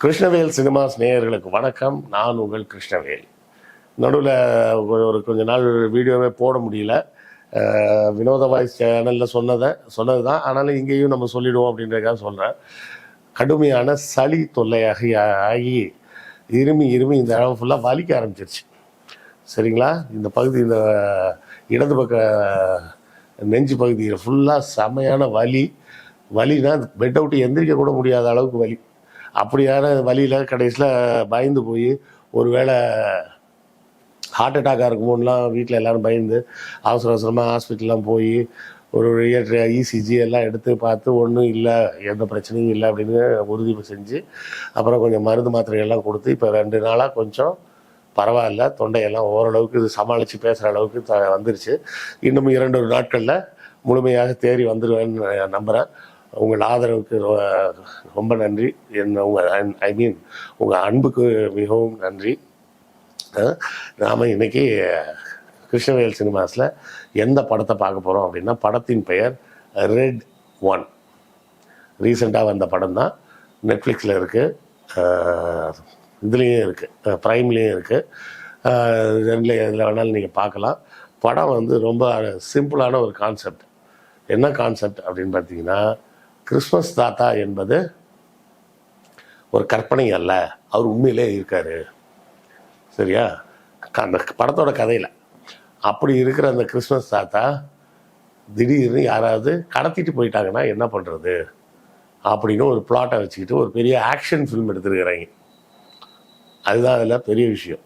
Krishnavel cinemas நேயர்களுக்கு வணக்கம். நான் உங்கள் கிருஷ்ணவேல். நடுவில் ஒரு கொஞ்ச நாள் வீடியோவே போட முடியல. வினோத வாய்ஸ் சேனலில் சொன்னதை சொன்னது தான் ஆனாலும் இங்கேயும் நம்ம சொல்லிடுவோம் அப்படின்றதுக்காக சொல்கிறேன் கடுமையான சளி தொல்லையாக ஆகி இருமி இருமி இந்த அளவு ஃபுல்லாக வலிக்க ஆரம்பிச்சிருச்சு. சரிங்களா? இந்த பகுதி இந்த இடது பக்க நெஞ்சு பகுதியில் ஃபுல்லாக செமையான வலி. வலினா பெட் அவுட்டு எந்திரிக்க கூட முடியாத அளவுக்கு வலி. அப்படியான வலியில் கடைசியில் பயந்து போய் ஒருவேளை ஹார்ட் அட்டாக்காக இருக்குமோலாம் வீட்டில் எல்லோரும் பயந்து அவசர அவசரமாக ஹாஸ்பிட்டல்லாம் போய் ஒரு இசிஜி எல்லாம் எடுத்து பார்த்து ஒன்றும் இல்லை எந்த பிரச்சனையும் இல்லை அப்படின்னு உறுதி செஞ்சு அப்புறம் கொஞ்சம் மருந்து மாத்திரைகள்லாம் கொடுத்து இப்போ ரெண்டு நாளாக கொஞ்சம் பரவாயில்ல தொண்டையெல்லாம் ஓரளவுக்கு இது சமாளித்து பேசுகிற அளவுக்கு த வந்துருச்சு. இன்னும் இரண்டு ஒரு நாட்களில் முழுமையாக தேறி வந்துடுவேன்னு நான் நம்புகிறேன் உங்கள் ஆதரவுக்கு ரொ- ரொம்ப நன்றி. என்ன உங்கள் ஐ மீன் உங்கள் அன்புக்கு மிகவும் நன்றி. நாம் இன்னைக்கு கிருஷ்ணவேல் சினிமாஸில் எந்த படத்தை பார்க்க போகிறோம் அப்படின்னா படத்தின் பெயர் ரெட் ஒன் ரீசெண்டாக வந்த படம் தான் நெட்ஃப்ளிக்ஸில் இருக்குது இதுலேயும் இருக்குது ப்ரைம்லேயும் இருக்குது ரெண்டுல எதில் வேணாலும் நீங்கள் பார்க்கலாம். படம் வந்து ரொம்ப சிம்பிளான ஒரு கான்செப்ட். என்ன கான்செப்ட் அப்படின்னு பார்த்தீங்கன்னா கிறிஸ்மஸ் தாத்தா என்பது ஒரு கற்பனை அல்ல. அவர் உண்மையிலே இருக்கார். சரியா? க- அந்த படத்தோட கதையில். அப்படி இருக்கிற அந்த கிறிஸ்மஸ் தாத்தா திடீர்னு யாராவது கடத்திட்டு போயிட்டாங்கன்னா என்ன பண்ணுறது அப்படின்னு ஒரு பிளாட்டை வச்சுக்கிட்டு ஒரு பெரிய ஆக்ஷன் ஃபிலிம் எடுத்துருக்கிறாங்க. அதுதான் அதில் பெரிய விஷயம்.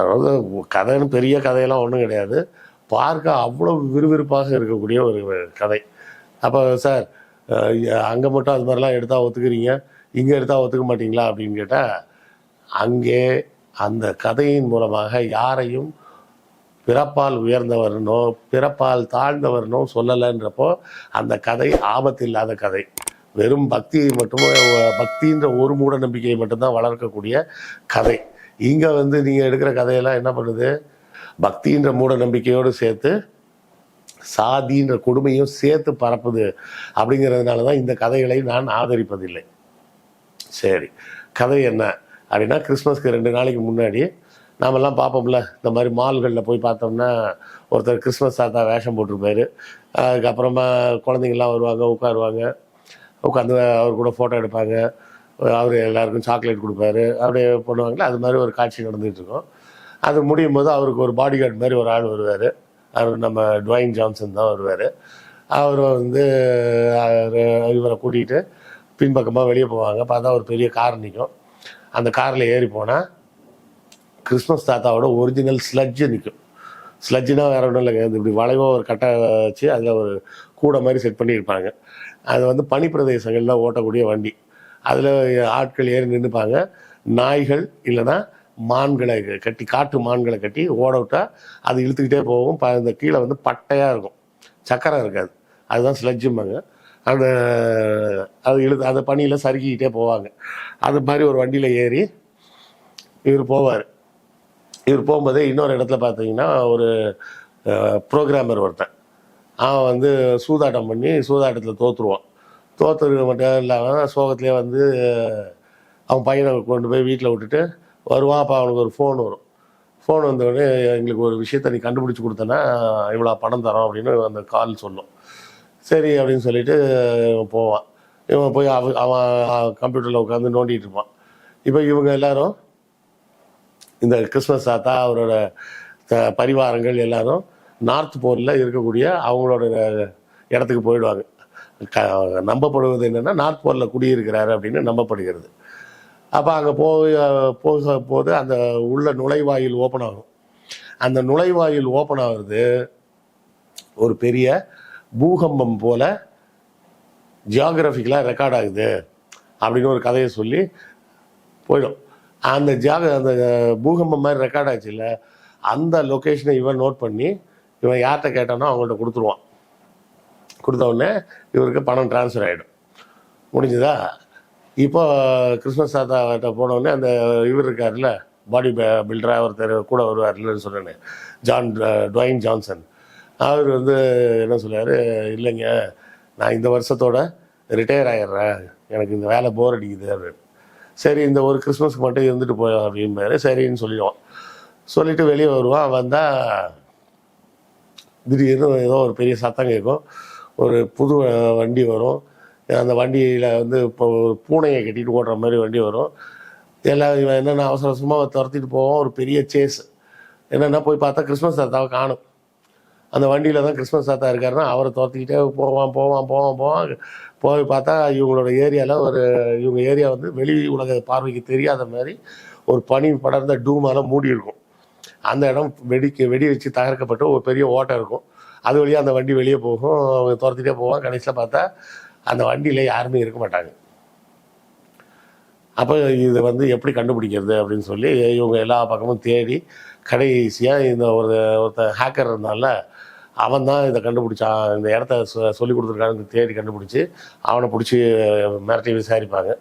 அதாவது கதைன்னு பெரிய கதையெல்லாம் ஒன்றும் கிடையாது. பார்க்க அவ்வளோ விறுவிறுப்பாக இருக்கக்கூடிய ஒரு கதை. அப்போ சார் அங்கே மட்டும் அது மாதிரிலாம் எடுத்தால் ஒத்துக்கிறீங்க? இங்கே எடுத்தால் ஒத்துக்க மாட்டிங்களா? அப்படின்னு கேட்டால் அங்கே அந்த கதையின் மூலமாக யாரையும் பிறப்பால் உயர்ந்தவர்னோ பிறப்பால் தாழ்ந்தவர்னோ சொல்லலைன்றப்போ அந்த கதை ஆபத்து இல்லாத கதை. வெறும் பக்தியை மட்டுமே பக்தின்ற ஒரு மூட நம்பிக்கையை மட்டும்தான் வளர்க்கக்கூடிய கதை. இங்கே வந்து நீங்கள் எடுக்கிற கதையெல்லாம் என்ன பண்ணுது? பக்தின்ற மூட நம்பிக்கையோடு சேர்த்து சாதின்ற கொடுமையும் சேர்த்து பரப்புது அப்படிங்கிறதுனால தான் இந்த கதைகளை நான் ஆதரிப்பதில்லை. சரி கதை என்ன? அப்படின்னா கிறிஸ்மஸ்க்கு ரெண்டு நாளைக்கு முன்னாடி நாமெல்லாம் பார்ப்போம்ல இந்த மாதிரி மால்களில் போய் பார்த்தோம்னா ஒருத்தர் கிறிஸ்மஸ் தாத்தா வேஷம் போட்டிருப்பாரு. அதுக்கப்புறமா குழந்தைங்கள்லாம் வருவாங்க உட்காருவாங்க. உட்காந்து அவர் கூட ஃபோட்டோ எடுப்பாங்க. அவர் எல்லாருக்கும் சாக்லேட் கொடுப்பாரு. அப்படியே பண்ணுவாங்களே அது மாதிரி ஒரு காட்சி நடந்துகிட்ருக்கோம் அது முடியும் போது அவருக்கு ஒரு பாடி கார்டு மாதிரி ஒரு ஆள் வருவார். அவர் நம்ம டுவைன் ஜான்சன் தான் வருவார். அவர் வந்து இவரை கூட்டிகிட்டு பின்பக்கமாக வெளியே போவாங்க. பார்த்தா ஒரு பெரிய கார் நிற்கும் அந்த காரில் ஏறி போனால் கிறிஸ்மஸ் தாத்தாவோட ஒரிஜினல் ஸ்லட்ஜு நிற்கும் ஸ்லட்ஜுனா வேற ஒன்றும் இல்லைங்க. இது இப்படி வளைவாக ஒரு கட்டை வச்சு அதில் ஒரு கூடை மாதிரி செட் பண்ணியிருப்பாங்க. அது வந்து பனி பிரதேசங்களில் ஓட்டக்கூடிய வண்டி. அதில் ஆட்கள் ஏறி நின்றுப்பாங்க நாய்கள் இல்லைன்னா மான்களை கட்டி காட்டு மான்களை கட்டி ஓட அது இழுத்துக்கிட்டே போகும். ப- இந்த கீழே வந்து பட்டையாக இருக்கும். சக்கரம் இருக்காது. அதுதான் ஸ்லட்ஜும்பாங்க. அந்த அது இழுத்து அந்த பனியில் சறுக்கிக்கிட்டே போவாங்க. அது மாதிரி ஒரு வண்டியில் ஏறி இவர் போவார். இவர் போகும்போதே இன்னொரு இடத்துல பார்த்தீங்கன்னா ஒரு ப்ரோக்ராமர் ஒருத்தன். அவன் வந்து சூதாட்டம் பண்ணி சூதாட்டத்தில் தோற்றுருவான் தோத்துறது மட்டும் இல்லாமல் சோகத்திலே வந்து அவன் பையனை கொண்டு போய் வீட்டில் விட்டுட்டு வருவான். அப்போ அவனுக்கு ஒரு ஃபோன் வரும். ஃபோன் வந்தவுடனே எங்களுக்கு ஒரு விஷயத்த நீ கண்டுபிடிச்சி கொடுத்தனா இவ்வளோ பணம் தரோம் அப்படின்னு அந்த கால் சொல்லும். சரி அப்படின்னு சொல்லிட்டு இவன் போவான். இவன் போய் அவ அவன் கம்ப்யூட்டரில் உட்காந்து நோண்டிட்டு இருப்பான். இப்போ இவங்க எல்லாரும் இந்த கிறிஸ்மஸ் தாத்தா அவரோட பரிவாரங்கள் எல்லாரும் நார்த் போரில் இருக்கக்கூடிய அவங்களோட இடத்துக்கு போயிடுவாங்க. க நம்பப்படுவது என்னென்னா நார்த் போரில் குடியிருக்கிறாரு அப்படின்னு நம்பப்படுகிறது. அப்போ அங்கே போய் போக போது அந்த உள்ள நுழைவாயில் ஓப்பன் ஆகும். அந்த நுழைவாயில் ஓப்பன் ஆகுறது ஒரு பெரிய பூகம்பம் போல ஜியாகிரபிக்கலாக ரெக்கார்ட் ஆகுது அப்படின்னு ஒரு கதையை சொல்லி போயிடும். அந்த ஜியாக அந்த பூகம்பம் மாதிரி ரெக்கார்ட் ஆச்சுல்ல அந்த லொக்கேஷனை இவன் நோட் பண்ணி இவன் யார்கிட்ட கேட்டானோ அவங்கள்ட்ட கொடுத்துருவான். கொடுத்த உடனே இவருக்கு பணம் ட்ரான்ஸ்ஃபர் ஆகிடும் முடிஞ்சுதா? இப்போ கிறிஸ்மஸ் தாத்தாட்ட போனவுடனே அந்த இவர் இருக்கார்ல பாடி பில்டராக ஒருத்தர் கூட வருவார்லன்னு சொன்னேன். ஜான் டுவைன் ஜான்சன் அவர் வந்து என்ன சொல்லுவார் இல்லைங்க நான் இந்த வருஷத்தோட ரிட்டையர் ஆயிடுறேன். எனக்கு இந்த வேலை போர் அடிக்குது அப்படின்னு. சரி இந்த ஒரு கிறிஸ்மஸ்க்கு மட்டும் இருந்துட்டு போய் அப்படிம்பாரு. சரின்னு சொல்லிடுவான். சொல்லிட்டு வெளியே வருவான். வந்தால் திடீர்னு ஏதோ ஒரு பெரிய சத்தம் கேட்கும். ஒரு புது வண்டி வரும். அந்த வண்டியில் வந்து இப்போ ஒரு பூனையை கட்டிட்டு ஓடுற மாதிரி வண்டி வரும். எல்லாம் இவன் என்னென்ன அவசர அவசரமாக துரத்திட்டு போவோம் ஒரு பெரிய சேஸ். என்னென்னா போய் பார்த்தா கிறிஸ்மஸ் தாத்தாவை காணும். அந்த வண்டியில் தான் கிறிஸ்மஸ் தாத்தா இருக்காருன்னா அவரை துரத்திக்கிட்டே போவான் போவான் போவான் போவான். போய் பார்த்தா இவங்களோட ஏரியாவில் ஒரு இவங்க ஏரியா வந்து வெளி உலக பார்வைக்கு தெரியாத மாதிரி ஒரு பனி படர்ந்த டூமால மூடி இருக்கும் அந்த இடம் வெடிக்க வெடி வச்சு தகர்க்கப்பட்டு ஒரு பெரிய ஓட்டம் இருக்கும். அது வழியாக அந்த வண்டி வெளியே போகும். அவங்க துரத்திட்டே போவான் கடைசியில் பார்த்தா அந்த வண்டியில் யாருமே இருக்க மாட்டாங்க. அப்போ இது வந்து எப்படி கண்டுபிடிக்கிறது அப்படின்னு சொல்லி இவங்க எல்லா பக்கமும் தேடி கடைசியாக இந்த ஒரு ஒருத்தன் ஹேக்கர் இருந்தால அவன் தான் இதை கண்டுபிடிச்சான். இந்த இடத்த சொ- சொல்லி கொடுத்துருக்கான்னு தேடி கண்டுபிடிச்சி அவனை பிடிச்சி மிரட்டி விசாரிப்பாங்க.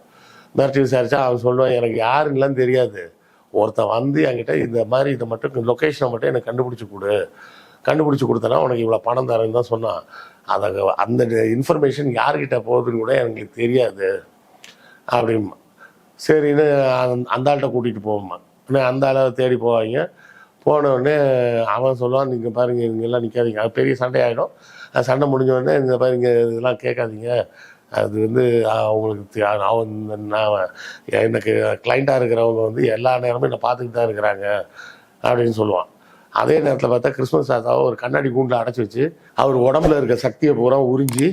மிரட்டி விசாரித்தா அவன் சொல்லுவான் எனக்கு யாருன்னெலாம் தெரியாது. ஒருத்தன் வந்து என்கிட்ட இந்த மாதிரி இதை மட்டும் லொக்கேஷனை மட்டும் எனக்கு கண்டுபிடிச்சி கொடு. கண்டுபிடிச்சி கொடுத்தனா உனக்கு இவ்வளோ பணம் தரேன்னு தான் சொன்னான். அதை அந்த இன்ஃபர்மேஷன் யார்கிட்ட போகுதுன்னு கூட எனக்கு தெரியாது. அப்படிமா சரின்னு அந்த- அந்த ஆள்கிட்ட கூட்டிகிட்டு போவோம்மா. இன்னும் அந்த ஆளை தேடி போவாங்க. போனவுடனே அவன் சொல்லுவான் நீங்கள் பாருங்கள் இங்கெல்லாம் நிற்காதீங்க அது பெரிய சண்டை ஆகிடும் சண்டை முடிஞ்ச உடனே இந்த பாருங்க இதெல்லாம் கேட்காதீங்க. அது வந்து அவங்களுக்கு அவன் நான் எனக்கு கிளைண்ட்டாக இருக்கிறவங்க வந்து எல்லா நேரமும் என்னை பார்த்துக்கிட்டு தான் இருக்கிறாங்க அப்படின்னு சொல்லுவான். அதே நேரத்தில் பார்த்தா கிறிஸ்மஸ் தாத்தாவை ஒரு கண்ணாடி கூண்டில் அடைச்சி வச்சு அவர் உடம்புல இருக்க சக்தியை பூரா உறிஞ்சி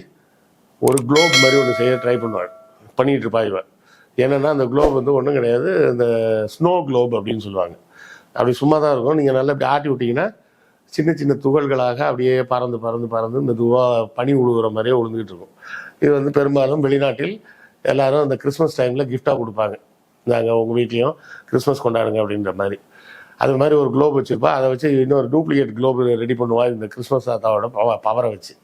ஒரு குளோப் மாதிரி ஒன்று செய்ய ட்ரை பண்ணுவார். பண்ணிகிட்டு இருப்பா இவன். என்னென்னா அந்த குளோப் வந்து ஒன்றும் கிடையாது இந்த ஸ்னோ குளோப் அப்படின்னு சொல்லுவாங்க. அப்படி சும்மா தான் இருக்கும். நீங்கள் நல்லா இப்படி ஆட்டி விட்டீங்கன்னா சின்ன சின்ன துகள்களாக அப்படியே பறந்து பறந்து பறந்து மெதுவாக பனி உழுகுற மாதிரியே உழுந்துக்கிட்டு இருக்கும். இது வந்து பெரும்பாலும் வெளிநாட்டில் எல்லாரும் அந்த கிறிஸ்மஸ் டைமில் கிஃப்டாக கொடுப்பாங்க. நாங்கள் உங்கள் வீட்லேயும் கிறிஸ்மஸ் கொண்டாடுங்க அப்படின்ற மாதிரி. அது மாதிரி ஒரு குளோப் வச்சுருப்பா. அதை வச்சு இன்னொரு டூப்ளிகேட் குளோப் ரெடி பண்ணுவா. இந்த கிறிஸ்மஸ் தாத்தாவோட பவ பவரை வச்சு.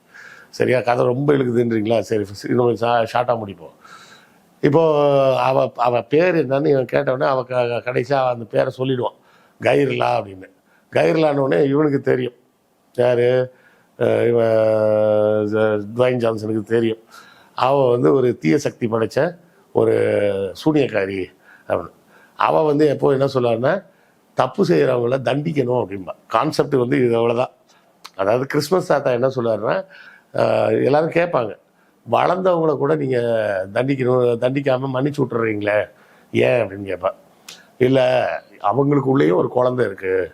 சரியா? கதை ரொம்ப இழுக்குதுன்றீங்களா? சரி இன்னும் ஷார்ட்டாக முடிப்போம். இப்போது அவ அவள் பேர் என்னன்னு இவன் கேட்டவுடனே அவள் க கடைசியாக அந்த பேரை சொல்லிடுவான். கைர்லா அப்படின்னு. கைர்லான்னொடனே இவனுக்கு தெரியும். யார்? டுவைன் ஜான்சனுக்கு தெரியும். அவன் வந்து ஒரு தீய சக்தி படைச்ச ஒரு சூனியக்காரி அப்படின்னு அவன் வந்து எப்போ என்ன சொல்லுவான்னா தப்பு செய்கிறவங்கள தண்டிக்கணும் அப்படின்பா கான்செப்ட் வந்து இது அவ்வளோதான் அதாவது கிறிஸ்மஸ் தாத்தா என்ன சொல்லுவாருன்னா எல்லோரும் கேட்பாங்க வளர்ந்தவங்கள கூட நீங்கள் தண்டிக்கணும் தண்டிக்காமல் மன்னிச்சு விட்டுறீங்களே ஏன்? அப்படின்னு கேட்பான் இல்லை அவங்களுக்குள்ளேயும் ஒரு குழந்தை இருக்குது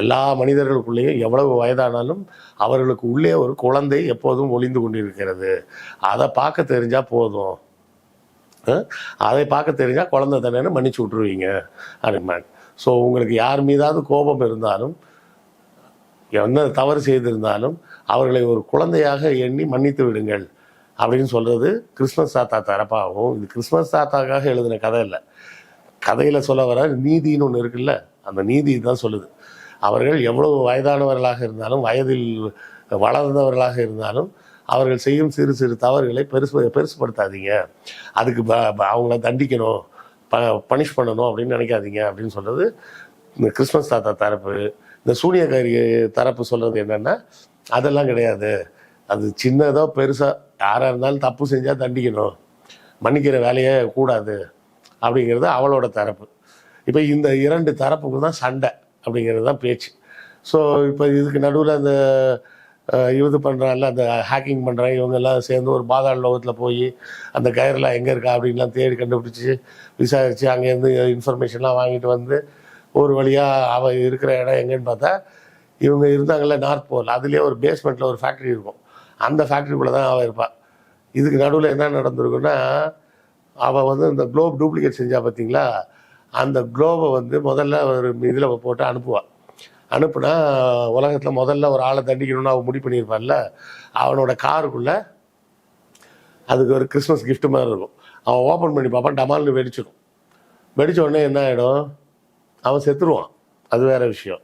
எல்லா மனிதர்களுக்குள்ளேயும் எவ்வளவு வயதானாலும் அவர்களுக்கு உள்ளே ஒரு குழந்தை எப்போதும் ஒளிந்து கொண்டிருக்கிறது. அதை பார்க்க தெரிஞ்சால் போதும். அதை பார்க்க தெரிஞ்சால் குழந்தை தானேன்னு மன்னிச்சு விட்ருவீங்க அப்படிம்பாங்க. ஸோ உங்களுக்கு யார் மீதாவது கோபம் இருந்தாலும் என்ன தவறு செய்திருந்தாலும் அவர்களை ஒரு குழந்தையாக எண்ணி மன்னித்து விடுங்கள். அப்படின்னு சொல்கிறது கிறிஸ்மஸ் தாத்தா தரப்பாகவும் இது கிறிஸ்மஸ் தாத்தாக்காக எழுதின கதை இல்லை கதையில் சொல்ல வர நீதின்னு ஒன்று இருக்குல்ல? அந்த நீதி தான் சொல்லுது. அவர்கள் எவ்வளவு வயதானவர்களாக இருந்தாலும் வயதில் வளர்ந்தவர்களாக இருந்தாலும் அவர்கள் செய்யும் சிறு சிறு தவறுகளை பெருசு பெருசுப்படுத்தாதீங்க அதுக்கு ப ப- அவங்கள தண்டிக்கணும் ப பனிஷ் பண்ணணும் அப்படின்னு நினைக்காதீங்க அப்படின்னு சொல்கிறது இந்த கிறிஸ்மஸ் தாத்தா தரப்பு. இந்த சூனியக்காரி தரப்பு சொல்கிறது என்னன்னா அதெல்லாம் கிடையாது. அது சின்னதோ பெருசாக யாராக இருந்தாலும் தப்பு செஞ்சால் தண்டிக்கணும். மன்னிக்கிற வேலையே கூடாது அப்படிங்கிறது அவளோட தரப்பு. இப்போ இந்த இரண்டு தரப்புக்கு தான் சண்டை. அப்படிங்கிறது தான் பேச்சு. ஸோ இப்போ இதுக்கு நடுவில் அந்த இது பண்ணுறான்ல அந்த ஹேக்கிங் பண்ணுறான் இவங்க எல்லாம் சேர்ந்து ஒரு பாதாள லோகத்தில் போய் அந்த கயர்லாம் எங்கே இருக்கா அப்படின்லாம் தேடி கண்டுபிடிச்சி விசாரித்து அங்கேருந்து இன்ஃபர்மேஷன்லாம் வாங்கிட்டு வந்து ஒரு வழியாக அவள் இருக்கிற இடம் எங்கேன்னு பார்த்தா இவங்க இருந்தாங்கள்ல நார்த் போல் அதுலேயே ஒரு பேஸ்மெண்ட்டில் ஒரு ஃபேக்ட்ரி இருக்கும். அந்த ஃபேக்ட்ரிக்குள்ளே தான் அவள் இருப்பாள் இதுக்கு நடுவில் என்ன நடந்திருக்குன்னா அவள் வந்து இந்த குளோப் டூப்ளிகேட் செஞ்சா பார்த்தீங்களா அந்த குளோபை வந்து முதல்ல ஒரு இதில் போட்டு அனுப்புவாள் அனுப்புனா உலகத்தில் முதல்ல ஒரு ஆளை தண்டிக்கணும்னு அவன் முடிவு பண்ணியிருப்பான்ல அவனோட காருக்குள்ளே அதுக்கு ஒரு கிறிஸ்மஸ் கிஃப்ட் மாதிரி இருக்கும். அவன் ஓப்பன் பண்ணி பார்ப்பான் டமால்னு வெடிச்சிடும் வெடிச்ச உடனே என்ன ஆகிடும் அவன் செத்துருவான். அது வேற விஷயம்.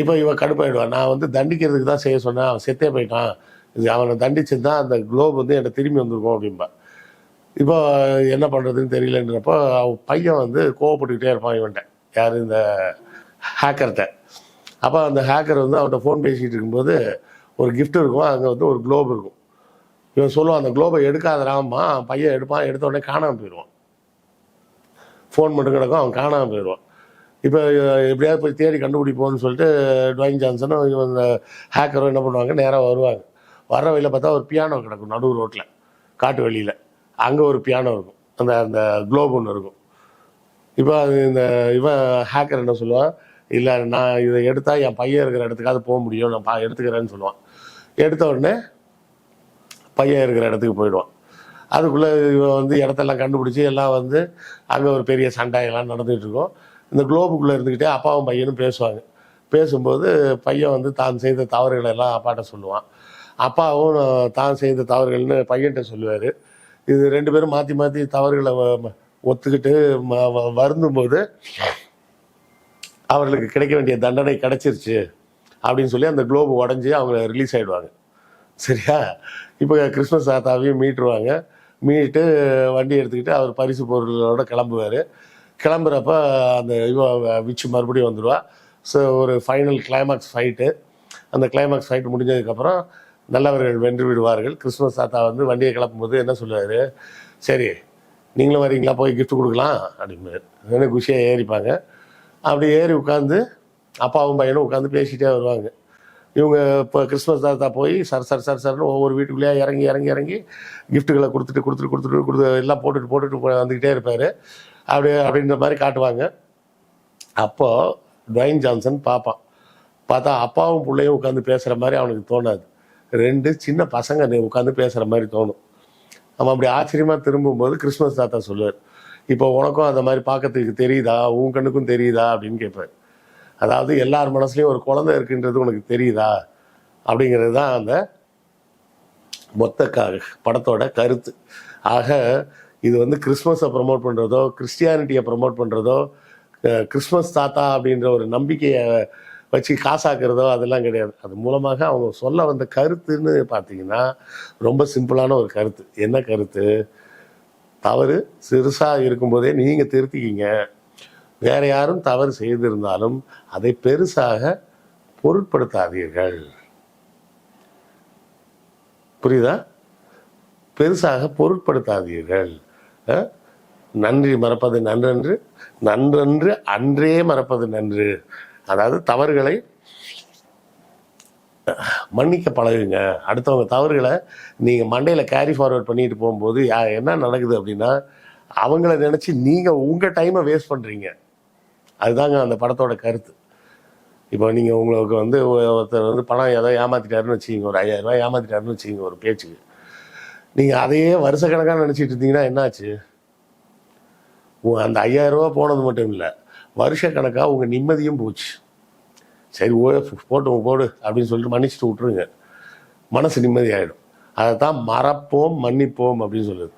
இப்போ இவன் கடுப்பாயிடுவான். நான் வந்து தண்டிக்கிறதுக்கு தான் செய்ய சொன்னேன். அவன் செத்தே போயிட்டான். இது அவனை தண்டிச்சிருந்தா அந்த குளோப் வந்து என்னை திரும்பி வந்திருக்கோம் அப்படின்பா இப்போ என்ன பண்ணுறதுன்னு தெரியலன்றப்போ அவன் பையன் வந்து கோவப்பட்டுக்கிட்டே இருப்பான் இவன்ட்ட யார்? இந்த ஹேக்கர்கிட்ட. அப்போ அந்த ஹேக்கர் வந்து அவன்கிட்ட ஃபோன் பேசிகிட்டு இருக்கும்போது ஒரு கிஃப்ட் இருக்கும். அங்கே வந்து ஒரு குளோப் இருக்கும். இவன் சொல்லுவான் அந்த குளோபை எடுக்காதராமா பையன் எடுப்பான். எடுத்த உடனே காணாமல் போயிடுவான். ஃபோன் மட்டும் கிடக்கும் அவன் காணாமல் போயிடுவான். இப்போ எப்படியாவது போய் தேடி கண்டுபிடிப்போம்னு சொல்லிட்டு டுவைன் ஜான்சனும் இவன் இந்த ஹேக்கரும் என்ன பண்ணுவாங்க? நேராக வருவாங்க. வர வழியில் பார்த்தா ஒரு பியானோ கிடக்கும் நடு ரோட்டில் காட்டு வழியில். அங்கே ஒரு பியானோ இருக்கும். அந்த அந்த குளோப் ஒன்று இருக்கும். இப்போ அது இந்த இவன் ஹேக்கர் என்ன சொல்லுவான் இல்லை நான் இதை எடுத்தால் என் பையன் இருக்கிற இடத்துக்காவது போக முடியும். நான் பா எடுத்துக்கிறேன்னு சொல்லுவான். எடுத்த உடனே பையன் இருக்கிற இடத்துக்கு போயிடுவான். அதுக்குள்ளே இவன் வந்து இடத்தெல்லாம் கண்டுபிடிச்சி எல்லாம் வந்து அங்கே ஒரு பெரிய சண்டையெல்லாம் நடந்துகிட்டு இருக்கும் இந்த குளோபுக்குள்ளே இருந்துக்கிட்டே அப்பாவும் பையனும் பேசுவாங்க. பேசும்போது பையன் வந்து தான் செய்த தவறுகளை எல்லாம் அப்பாட்ட சொல்லுவான். அப்பாவும் தான் செய்த தவறுகள்னு பையன்கிட்ட சொல்லுவார். இது ரெண்டு பேரும் மாற்றி மாற்றி தவறுகளை வ- ஒத்துக்கிட்டு வருந்தும் போது வருந்தும்போது அவர்களுக்கு கிடைக்க வேண்டிய தண்டனை கிடைச்சிருச்சு அப்படின்னு சொல்லி அந்த குளோபு உடஞ்சி அவங்க ரிலீஸ் ஆயிடுவாங்க. சரியா? இப்போ கிறிஸ்மஸ் தாத்தாவையும் மீட்டுருவாங்க. மீட்டு வண்டி எடுத்துக்கிட்டு அவர் பரிசு பொருளோட கிளம்புவார். கிளம்புறப்ப அந்த இவ விச்சு மறுபடியும் வந்துடுவா ஸோ ஒரு ஃபைனல் கிளைமாக்ஸ் ஃபைட்டு அந்த கிளைமேக்ஸ் ஃபைட் முடிஞ்சதுக்கப்புறம் நல்லவர்கள் வென்று விடுவார்கள். கிறிஸ்மஸ் தாத்தா வந்து வண்டியை கிளப்பும்போது என்ன சொல்லுவார்? சரி நீங்களும் வரீங்களா? போய் கிஃப்ட் கொடுக்கலாம். அப்படின்னு குஷியாக ஏறிப்பாங்க. அப்படி ஏறி உட்காந்து அப்பாவும் பையனும் உட்காந்து பேசிகிட்டே வருவாங்க. இவங்க இப்போ கிறிஸ்மஸ் தாத்தா போய் சர் சர் சர் சர்னு ஒவ்வொரு வீட்டுக்குள்ளேயே இறங்கி இறங்கி இறங்கி கிஃப்ட்டுகளை கொடுத்துட்டு கொடுத்துட்டு கொடுத்துட்டு கொடுத்து எல்லாம் போட்டுட்டு போட்டுட்டு வந்துக்கிட்டே இருப்பார். அப்படி அப்படின்ற மாதிரி காட்டுவாங்க. அப்போது டுவைன் ஜான்சன் பார்ப்பான் பார்த்தா அப்பாவும் பிள்ளையும் உட்காந்து பேசுகிற மாதிரி அவனுக்கு தோணாது. ரெண்டு சின்ன பசங்க உட்காந்து பேசுகிற மாதிரி தோணும். அவன் அப்படி ஆச்சரியமாக திரும்பும்போது கிறிஸ்மஸ் தாத்தா சொல்லுவார் இப்போ உனக்கும் அந்த மாதிரி பார்க்கறதுக்கு தெரியுதா? உன் கண்ணுக்கும் தெரியுதா? அப்படின்னு கேட்பார். அதாவது எல்லார் மனசுலையும் ஒரு குழந்தை இருக்குன்றது உனக்கு தெரியுதா? அப்படிங்கிறது தான் அந்த மொத்த க படத்தோட கருத்து. ஆக இது வந்து கிறிஸ்மஸை ப்ரமோட் பண்ணுறதோ கிறிஸ்டியானிட்டியை ப்ரமோட் பண்ணுறதோ கிறிஸ்மஸ் தாத்தா அப்படின்ற ஒரு நம்பிக்கையை வச்சு காசாக்குறதோ அதெல்லாம் கிடையாது. அது மூலமாக அவங்க சொல்ல வந்த கருத்துன்னு பார்த்தீங்கன்னா ரொம்ப சிம்பிளான ஒரு கருத்து. என்ன கருத்து? தவறு சிறுசாக இருக்கும்போதே நீங்கள் திருத்திக்கிங்க. வேற யாரும் தவறு செய்திருந்தாலும் அதை பெருசாக பொருட்படுத்தாதீர்கள். புரியுதா? பெருசாக பொருட்படுத்தாதீர்கள். நன்றி மறப்பது நன்றன்று நன்றன்று அன்றே மறப்பது நன்று. அதாவது தவறுகளை மன்னிக்க பழகுங்க. அடுத்தவங்க தவறுகளை நீங்கள் மண்டையில் கேரி ஃபார்வர்ட் பண்ணிட்டு போகும்போது யா- என்ன நடக்குது அப்படின்னா அவங்கள நினச்சி நீங்கள் உங்கள் டைமை வேஸ்ட் பண்ணுறீங்க அதுதாங்க அந்த படத்தோட கருத்து. இப்போ நீங்கள் உங்களுக்கு வந்து ஒருத்தர் வந்து பணம் ஏதோ ஏமாத்திட்டாருன்னு வச்சுக்கிங்க ஒரு ஐயாயிரம் ரூபாய் ஏமாத்திட்டாருன்னு வச்சுக்கிங்க ஒரு பேச்சுக்கு. நீங்கள் அதையே வருஷக்கணக்காக நினச்சிட்டு இருந்தீங்கன்னா என்னாச்சு? உ- அந்த ஐயாயிரம் போனது மட்டும் இல்லை. வருஷக்கணக்காக உங்கள் நிம்மதியும் போச்சு. சரி ஓ போட்டு போடு அப்படின்னு சொல்லிட்டு மன்னிச்சுட்டு விட்ருங்க மனசு நிம்மதி ஆகிடும் அதை தான் மறப்போம் மன்னிப்போம் அப்படின்னு சொல்லுது.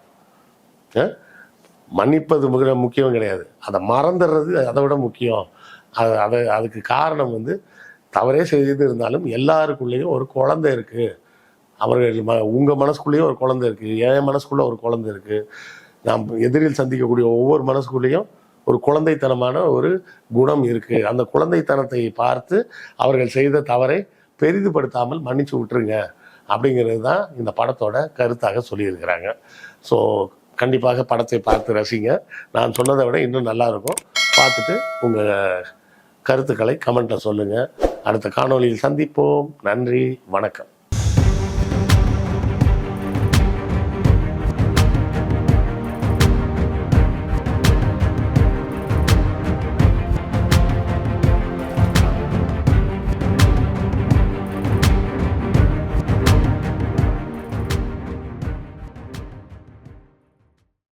மன்னிப்பது மிக முக்கியம் கிடையாது. அதை மறந்துடுறது அதை விட முக்கியம். அது அதை அதுக்கு காரணம் வந்து தவறே செய்து இருந்தாலும் எல்லாருக்குள்ளேயும் ஒரு குழந்தை இருக்குது அவர்கள் ம உங்கள் மனசுக்குள்ளேயும் ஒரு குழந்தை இருக்குது என் மனசுக்குள்ளே ஒரு குழந்தை இருக்குது நாம் எதிரில் சந்திக்கக்கூடிய ஒவ்வொரு மனசுக்குள்ளேயும் ஒரு குழந்தைத்தனமான ஒரு குணம் இருக்குது அந்த குழந்தைத்தனத்தை பார்த்து அவர்கள் செய்த தவறை பெரிதுபடுத்தாமல் மன்னிச்சு விட்டுருங்க அப்படிங்கிறது தான் இந்த படத்தோட கருத்தாக சொல்லியிருக்கிறாங்க. ஸோ கண்டிப்பாக படத்தை பார்த்து ரசிங்க. நான் சொன்னதை விட இன்னும் நல்லா இருக்கும். பார்த்துட்டு உங்கள் கருத்துக்களை கமெண்ட்டில் சொல்லுங்கள் அடுத்த காணொளியில் சந்திப்போம். நன்றி. வணக்கம்.